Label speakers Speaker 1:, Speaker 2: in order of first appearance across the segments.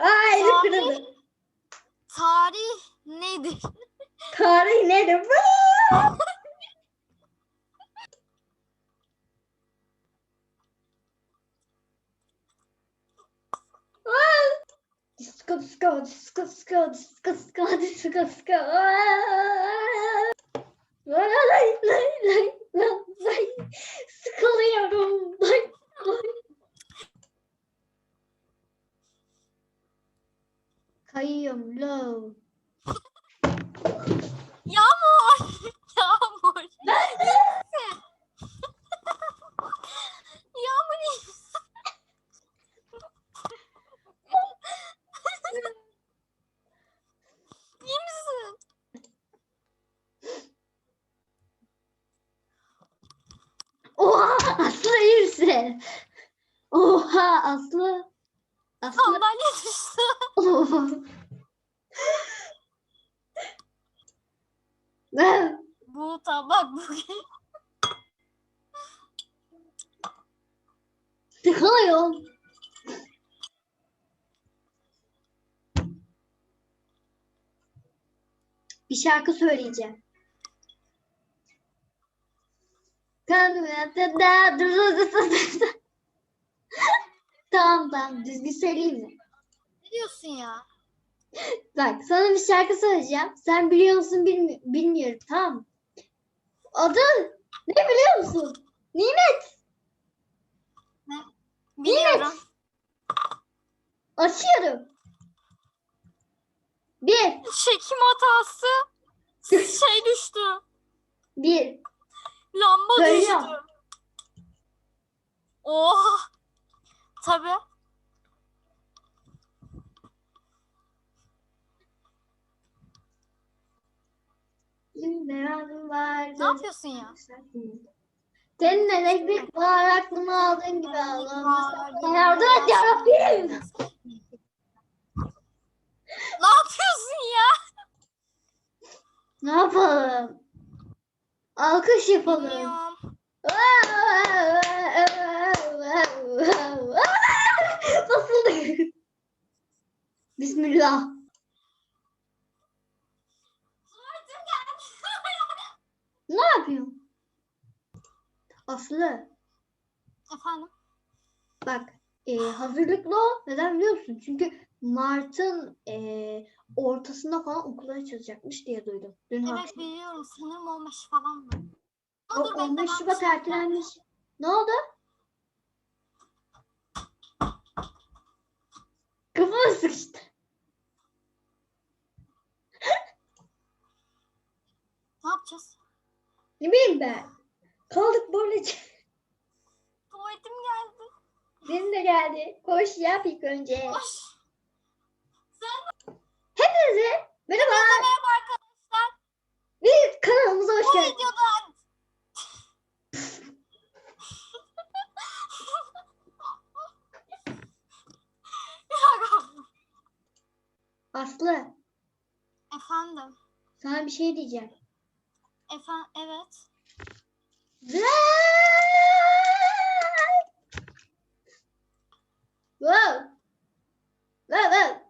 Speaker 1: Ay elim kırıldı.
Speaker 2: Tarih nedir?
Speaker 1: Tarih nedir? Disco, disco, disco, disco, disco, disco, disco, disco. Sıkılıyorum. Kayıyorum low.
Speaker 2: Yağmur. Yağmur. İyi misin? Yağmur iyi misin? İyi misin?
Speaker 1: Oha Aslı iyi misin? Oha Aslı. Aslı.
Speaker 2: Sandalye düştü. Bu tabak bugün.
Speaker 1: Sıkılıyorum. Bir şarkı söyleyeceğim. Tamam tamam düzgün söyleyeyim mi?
Speaker 2: Ne diyorsun ya?
Speaker 1: Bak sana bir şarkı söyleyeceğim. Sen biliyor musun bilmi- bilmiyorum tamam mı? Adı ne biliyor musun? Nimet.
Speaker 2: Biliyorum.
Speaker 1: Açıyorum. Bir.
Speaker 2: Çekim hatası. Şey düştü.
Speaker 1: Bir.
Speaker 2: Lamba
Speaker 1: Söylüyorum.
Speaker 2: düştü. Oha. Tabii. Ne yapıyorsun ya?
Speaker 1: Senin elektrik var aklımı aldığın gibi Allah'ım. Yardım et yarabbim.
Speaker 2: Ne yapıyorsun ya?
Speaker 1: Ne yapalım? Alkış yapalım.
Speaker 2: Bilmiyorum.
Speaker 1: Bismillah. Ne yapıyorsun? Aslı
Speaker 2: Efendim?
Speaker 1: bak e, hazırlıklı ol. Neden biliyorsun? Çünkü Mart'ın e, ortasında falan okula açılacakmış diye duydum. Dün
Speaker 2: Evet
Speaker 1: akşam.
Speaker 2: biliyorum. Sanırım 15 falan mı?
Speaker 1: O,
Speaker 2: Dur, bekle,
Speaker 1: 15
Speaker 2: ben
Speaker 1: Şubat
Speaker 2: şey
Speaker 1: ertelenmiş. Ne oldu?
Speaker 2: Yapacağız?
Speaker 1: Ne bileyim ben. Kaldık böylece.
Speaker 2: Tuvaletim geldi.
Speaker 1: Benim de geldi. Koş yap ilk önce.
Speaker 2: Hoş.
Speaker 1: Hepinize merhaba.
Speaker 2: Merhaba arkadaşlar.
Speaker 1: Bir kanalımıza hoş
Speaker 2: Bu
Speaker 1: geldiniz.
Speaker 2: videoda
Speaker 1: Aslı
Speaker 2: Efendim.
Speaker 1: sana bir şey diyeceğim.
Speaker 2: Efendim evet.
Speaker 1: Wow. Wow, wow.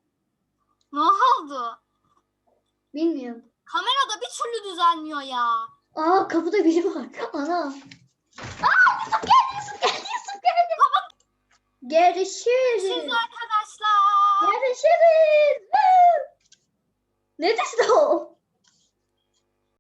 Speaker 2: Ne oldu?
Speaker 1: Bilmiyorum.
Speaker 2: Kamerada bir türlü düzelmiyor ya.
Speaker 1: Aa kapıda biri var. Ana. Aa Yusuf geldi Yusuf geldi Yusuf geldi. Görüşürüz.
Speaker 2: Siz arkadaşlar.
Speaker 1: Görüşürüz. Ne düştü o?